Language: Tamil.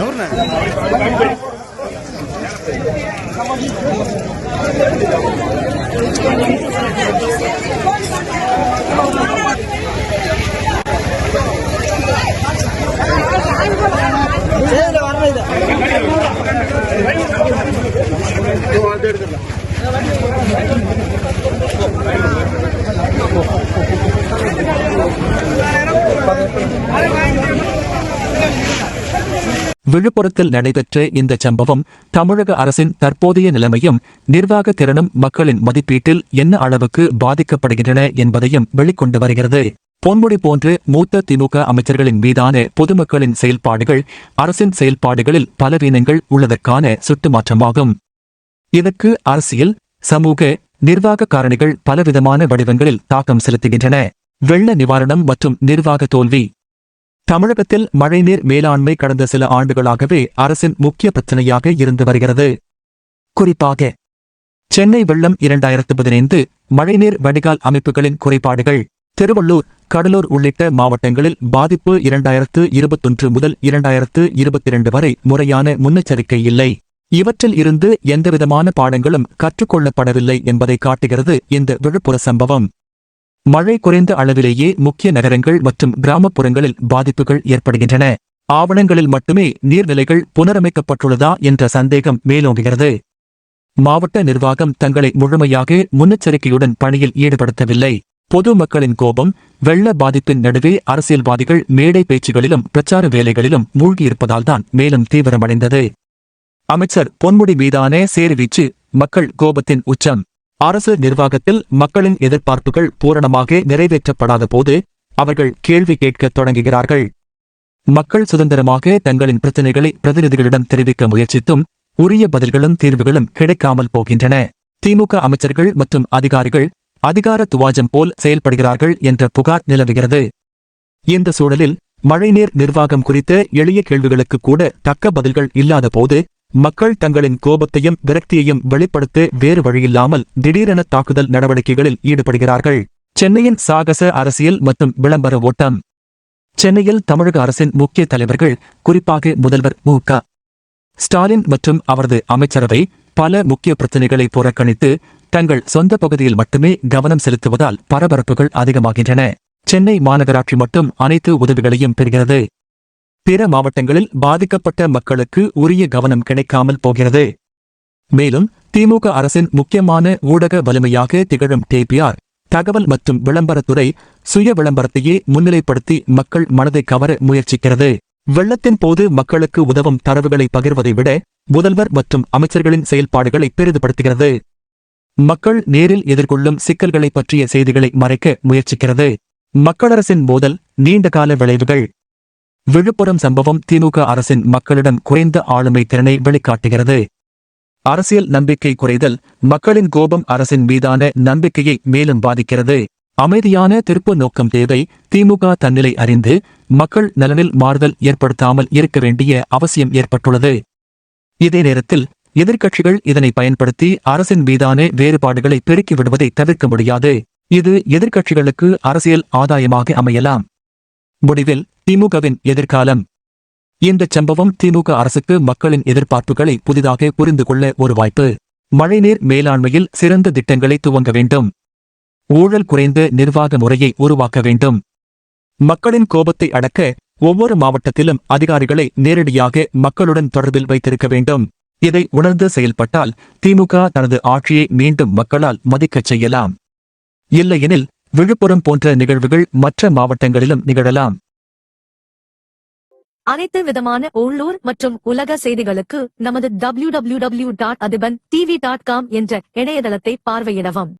ఎవరు விழுப்புரத்தில் நடைபெற்ற இந்த சம்பவம் தமிழக அரசின் தற்போதைய நிலைமையும் நிர்வாக திறனும் மக்களின் மதிப்பீட்டில் என்ன அளவுக்கு பாதிக்கப்படுகின்றன என்பதையும் வெளிக்கொண்டு வருகிறது. பொன்முடி போன்று மூத்த திமுக அமைச்சர்களின் மீதான பொதுமக்களின் செயல்பாடுகள் அரசின் செயல்பாடுகளில் பலவீனங்கள் உள்ளதற்கான சுட்டுமாற்றமாகும் இதற்கு அரசியல் சமூக நிர்வாக காரணிகள் பலவிதமான வடிவங்களில் தாக்கம் செலுத்துகின்றன. வெள்ள நிவாரணம் மற்றும் நிர்வாக தோல்வி தமிழகத்தில் மழைநீர் மேலாண்மை கடந்த சில ஆண்டுகளாகவே அரசின் முக்கிய பிரச்சனையாக இருந்து வருகிறது. குறிப்பாக சென்னை வெள்ளம் இரண்டாயிரத்து பதினைந்து மழைநீர் வடிகால் அமைப்புகளின் குறைபாடுகள் திருவள்ளூர் கடலூர் உள்ளிட்ட மாவட்டங்களில் பாதிப்பு இரண்டாயிரத்து இருபத்தொன்று முதல் இரண்டாயிரத்து இருபத்திரண்டு வரை முறையான முன்னெச்சரிக்கை இல்லை. இவற்றில் இருந்து எந்தவிதமான பாடங்களும் கற்றுக்கொள்ளப்படவில்லை என்பதை காட்டுகிறது இந்த விழுப்புர சம்பவம். மழை குறைந்த அளவிலேயே முக்கிய நகரங்கள் மற்றும் கிராமப்புறங்களில் பாதிப்புகள் ஏற்படுகின்றன. ஆவணங்களில் மட்டுமே நீர்நிலைகள் புனரமைக்கப்பட்டுள்ளதா என்ற சந்தேகம் மேலோங்குகிறது. மாவட்ட நிர்வாகம் தங்களை முழுமையாக முன்னெச்சரிக்கையுடன் பணியில் ஈடுபடுத்தவில்லை. பொது மக்களின் கோபம் வெள்ள பாதிப்பின் நடுவே அரசியல்வாதிகள் மேடை பேச்சுகளிலும் பிரச்சார வேலைகளிலும் மூழ்கியிருப்பதால்தான் மேலும் தீவிரமடைந்தது. அமைச்சர் பொன்முடி மீதான சேருவீச்சு மக்கள் கோபத்தின் உச்சம். அரசு நிர்வாகத்தில் மக்களின் எதிர்பார்ப்புகள் பூரணமாக நிறைவேற்றப்படாத போது அவர்கள் கேள்வி கேட்கத் தொடங்குகிறார்கள். மக்கள் சுதந்திரமாக தங்களின் பிரச்சனைகளை பிரதிநிதிகளிடம் தெரிவிக்க முயற்சித்தும் உரிய பதில்களும் தீர்வுகளும் கிடைக்காமல் போகின்றன. திமுக அமைச்சர்கள் மற்றும் அதிகாரிகள் அதிகார துவாஜம் போல் செயல்படுகிறார்கள் என்ற புகார் நிலவுகிறது. இந்த சூழலில் மழைநீர் நிர்வாகம் குறித்த எளிய கேள்விகளுக்கு கூட தக்க பதில்கள் இல்லாத போது மக்கள் தங்களின் கோபத்தையும் விரக்தியையும் வெளிப்படுத்த வேறு வழியில்லாமல் திடீரென தாக்குதல் நடவடிக்கைகளில் ஈடுபடுகிறார்கள். சென்னையின் சாகச அரசியல் மற்றும் விளம்பர ஓட்டம். சென்னையில் தமிழக அரசின் முக்கிய தலைவர்கள் குறிப்பாக முதல்வர் மு. க. ஸ்டாலின் மற்றும் அவரது அமைச்சரவை பல முக்கிய பிரச்சினைகளை புறக்கணித்து தங்கள் சொந்த பகுதியில் மட்டுமே கவனம் செலுத்துவதால் பரபரப்புகள் அதிகமாகின்றன. சென்னை மாநகராட்சி மட்டும் அனைத்து உதவிகளையும் பெறுகிறது. பிற மாவட்டங்களில் பாதிக்கப்பட்ட மக்களுக்கு உரிய கவனம் கிடைக்காமல் போகிறது. மேலும் திமுக அரசின் முக்கியமான ஊடக வலிமையாக திகழும் டிபிஆர் தகவல் மற்றும் விளம்பரத்துறை சுய விளம்பரத்தையே முன்னிலைப்படுத்தி மக்கள் மனதை கவர முயற்சிக்கிறது. வெள்ளத்தின் போது மக்களுக்கு உதவும் தரவுகளை பகிர்வதை விட முதல்வர் மற்றும் அமைச்சர்களின் செயல்பாடுகளை பெரிதுபடுத்துகிறது. மக்கள் நேரில் எதிர்கொள்ளும் சிக்கல்களை பற்றிய செய்திகளை மறைக்க முயற்சிக்கிறது. மக்களரசின் மோதல் நீண்டகால விளைவுகள். விழுப்புரம் சம்பவம் திமுக அரசின் மக்களிடம் குறைந்த ஆளுமை திறனை வெளிக்காட்டுகிறது. அரசியல் நம்பிக்கை குறைதல் மக்களின் கோபம் அரசின் மீதான நம்பிக்கையை மேலும் பாதிக்கிறது. அமைதியான திருப்பு நோக்கம் தேவை திமுக தன்னிலை அறிந்து மக்கள் நலனில் மாறுதல் ஏற்படுத்தாமல் இருக்க வேண்டிய அவசியம் ஏற்பட்டுள்ளது. இதே நேரத்தில் எதிர்க்கட்சிகள் இதனை பயன்படுத்தி அரசின் மீதான வேறுபாடுகளை பெருக்கி விடுவதை தவிர்க்க முடியாது. இது எதிர்க்கட்சிகளுக்கு அரசியல் ஆதாயமாக அமையலாம். முடிவில் திமுகவின் எதிர்காலம். இந்த சம்பவம் திமுக அரசுக்கு மக்களின் எதிர்பார்ப்புகளை புதிதாக புரிந்து கொள்ள ஒரு வாய்ப்பு. மழைநீர் மேலாண்மையில் சிறந்த திட்டங்களை துவங்க வேண்டும். ஊழல் குறைந்த நிர்வாக முறையை உருவாக்க வேண்டும். மக்களின் கோபத்தை அடக்க ஒவ்வொரு மாவட்டத்திலும் அதிகாரிகளை நேரடியாக மக்களுடன் தொடர்பில் வைத்திருக்க வேண்டும். இதை உணர்ந்து செயல்பட்டால் திமுக தனது ஆட்சியை மீண்டும் மக்களால் மதிக்கச் செய்யலாம். இல்லையெனில் விழுப்புரம் போன்ற நிகழ்வுகள் மற்ற மாவட்டங்களிலும் நிகழலாம். அனைத்து விதமான உள்ளூர் மற்றும் உலக செய்திகளுக்கு நமது W W W dot Athiban TV dot com என்ற இணையதளத்தை பார்வையிடவும்.